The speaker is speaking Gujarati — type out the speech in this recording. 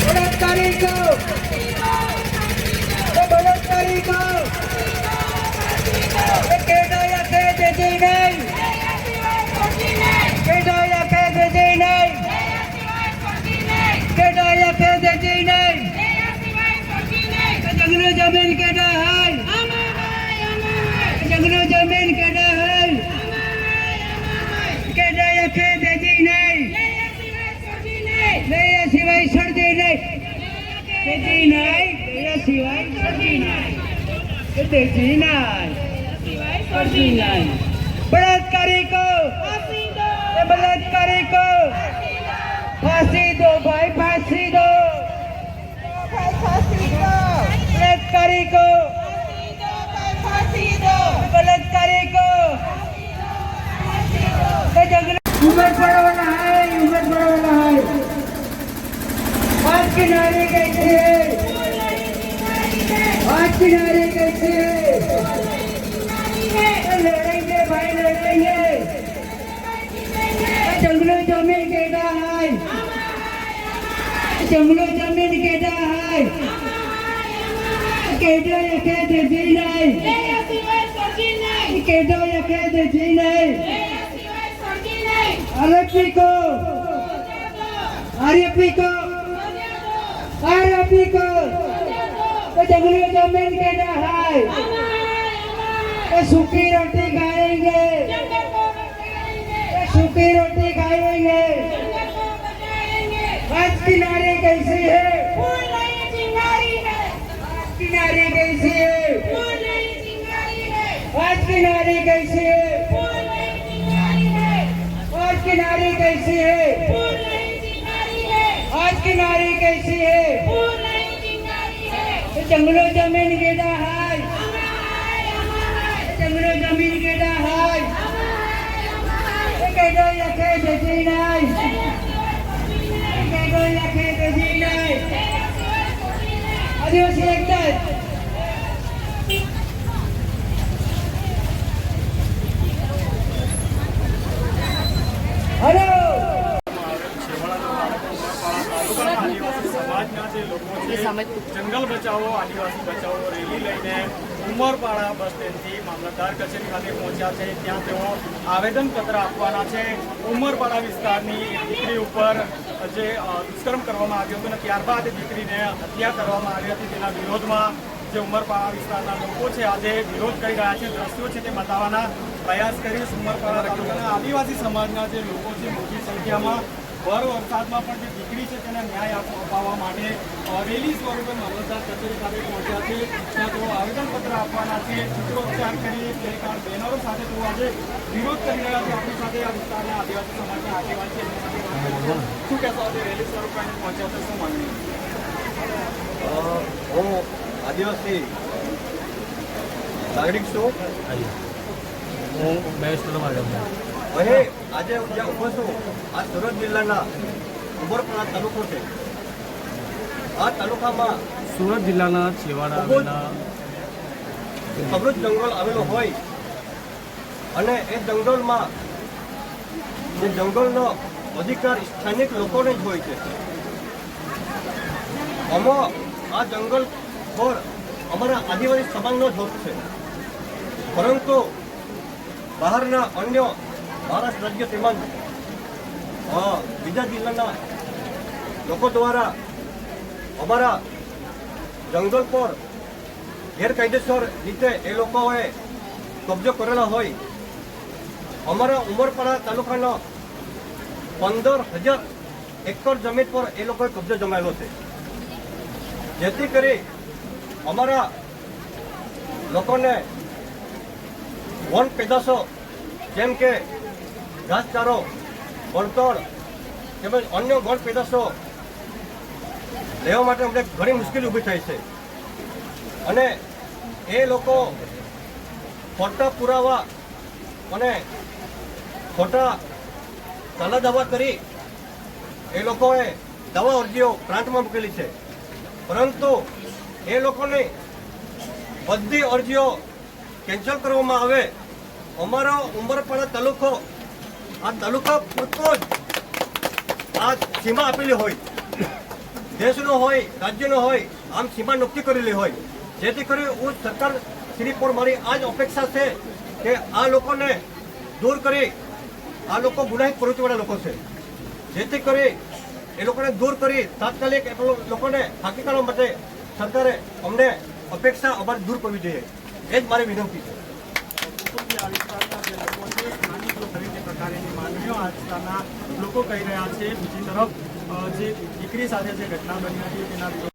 બળાત્કારી કહો બળાત્કારી કહો દેતી નહીં એ સિવાય સડતી નહીં એ દેતી નહીં સડતી નહીં બળાત્કારી को એ બળાત્કારી को फांसी दो भाई फांसी दो बलात्कारी को बलात्कारी को ये जंगल उम्र बढ़वाना है उम्र बढ़वाना है आज की नारी कैसी है किनारे कैसे? लड़ेंगे भाई लड़ेंगे जंगलो ज़मीन केदा है। जंगलो ज़मीन केदा है। केदो यखे देजी नहीं केदो यखे देजी नहीं अरे पीको अरे पीको अरे पीको जंगली ડબલ્યુ ગવર્મેન્ટ है હાય એ સૂકી રોટી ખાએંગે સૂકી રોટી किनारे कैसी है फूल नहीं चिंगारी किनारे कैसी है आज की चिंगारी किनारे कैसी है आज किनारे कैसी है आज की नारी किनारे कैसी है ચંગરો જમીન ગેડા હાય? ચંગરો જમીન ગેડા હાય? કેડો યખે દેજી નાય કેડો યખે દેજી નાય અરે શેખ જંગલ બચાવો, આદિવાસી બચાવો, રેલી લઈને ઉમરપાડા બસ સ્ટેન્ડથી મામલતદાર કચેરી ખાતે પહોંચ્યા છે. ત્યાં તેઓ આવેદનપત્ર આપવાના છે. ઉમરપાડા વિસ્તારની દીકરી ઉપર જે દુષ્કર્મ કરવામાં આવ્યો હતો અને ત્યારબાદ દીકરીને હત્યા કરવામાં આવી હતી. તેના વિરોધમાં જે ઉમરપાડા વિસ્તારના લોકો છે, આજે વિરોધ કરી રહ્યા છે, દ્રશ્યો છે તે બતાવવાના પ્રયાસ કરીશ. ઉમરપાડા તાલુકાના આદિવાસી સમાજના જે લોકો છે, મોટી સંખ્યામાં ભર વરસાદમાં પણ જે દીકરી છે તેને ન્યાય આપવા અપાવવા માટે રેલી સ્વરૂપે મામલતદાર કચેરી ખાતે પહોંચ્યા છે. ત્યાં તેઓ આવેદનપત્ર આપવાના છે. ચિત્રોચ્ચાર કરી પ્લે કારણ બેનરો સાથે તેઓ આજે વિરોધ કરી રહ્યા છે. આપણી સાથે આ વિસ્તારના આદિવાસી સમાજના આગેવાન છે. શું કહેશો આજે રેલી સ્વરૂપે પહોંચ્યા છે? શું માંગણી અ, હું આદિવાસી નાગરિક છું. હું મહેશ પરમાર અહીં આજે હું જ્યાં ઊભો છું આ સુરત જિલ્લાના ઉમરપાડા તાલુકો છે. આ તાલુકામાં સુરત જિલ્લાના છેવાડા આવેલા સમૃદ્ધ જંગલ આવેલો હોય અને એ જંગલમાં જે જંગલનો અધિકાર સ્થાનિક લોકોને જ હોય છે. આમાં આ જંગલ પર અમારા આદિવાસી સમાજનો જ હક છે. પરંતુ બહારના અન્ય મહારાષ્ટ્ર રાજ્ય તેમજ બીજા જિલ્લાના લોકો દ્વારા અમારા જંગલ પર ગેરકાયદેસર રીતે એ લોકોએ કબજો કરેલો હોય. અમારા ઉમરપાડા તાલુકાનો પંદર હજાર એકર જમીન પર એ લોકોએ કબજો જમાયેલો છે. જેથી કરી અમારા લોકોને વન પેદાશો જેમ કે ઘાસચારો ભણતર તેમજ અન્ય ગણ પેદાશો લેવા માટે અમને ઘણી મુશ્કેલી ઊભી થઈ છે. અને એ લોકો ખોટા પુરાવા અને ખોટા કાલા દાવા કરી એ લોકોએ દવા અરજીઓ પ્રાંતમાં મૂકેલી છે. પરંતુ એ લોકોની બધી અરજીઓ કેન્સલ કરવામાં આવે. અમારો ઉમરપાડા તાલુકો આ તાલુકા પૂરતો જ આ સીમા આપેલી હોય. દેશનો હોય, રાજ્યનો હોય, આમ સીમા નક્કી કરેલી હોય. જેથી કરી હું સરકાર શ્રી પર મારી આ જ અપેક્ષા છે કે આ લોકોને દૂર કરી આ લોકો ગુનાહિત પ્રવૃત્તિવાળા લોકો છે. જેથી કરી એ લોકોને દૂર કરી તાત્કાલિક એ લોકોને કરવા માટે સરકારે અમને અપેક્ષા અમારી દૂર કરવી જોઈએ. એ જ મારી વિનંતી છે કુટુંબી આ વિસ્તારના જે લોકો છે સ્થાનિક લોકો ખરીદી પ્રકારની માંગણીઓ આજના લોકો કહી રહ્યા છે, બીજી તરફ જે દીકરી સાથે જે ઘટના બની હતી, તેના